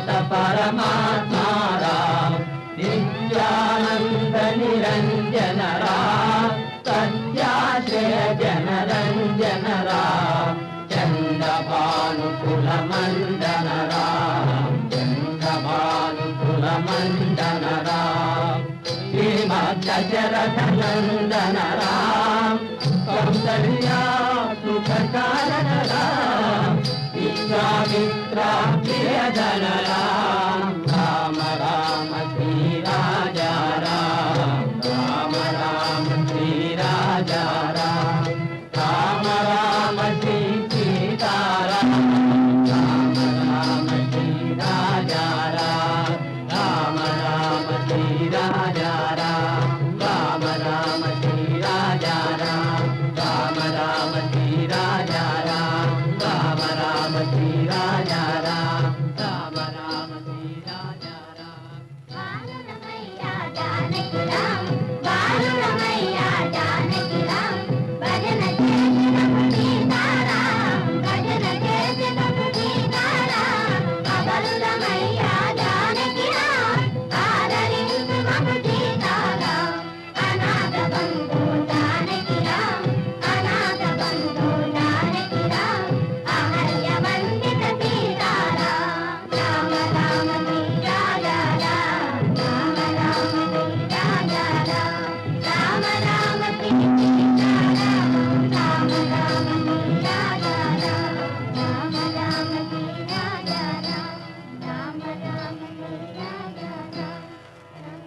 శాశ్వత పరమాత్మారా. నిత్యానంద నిరంజనరా సత్యాశ్రయ జనరంజనరా చంద్రభానుకుల మండనరా శ్రీమద్ దశరథ राजा राजारा काम रामती राजारा काम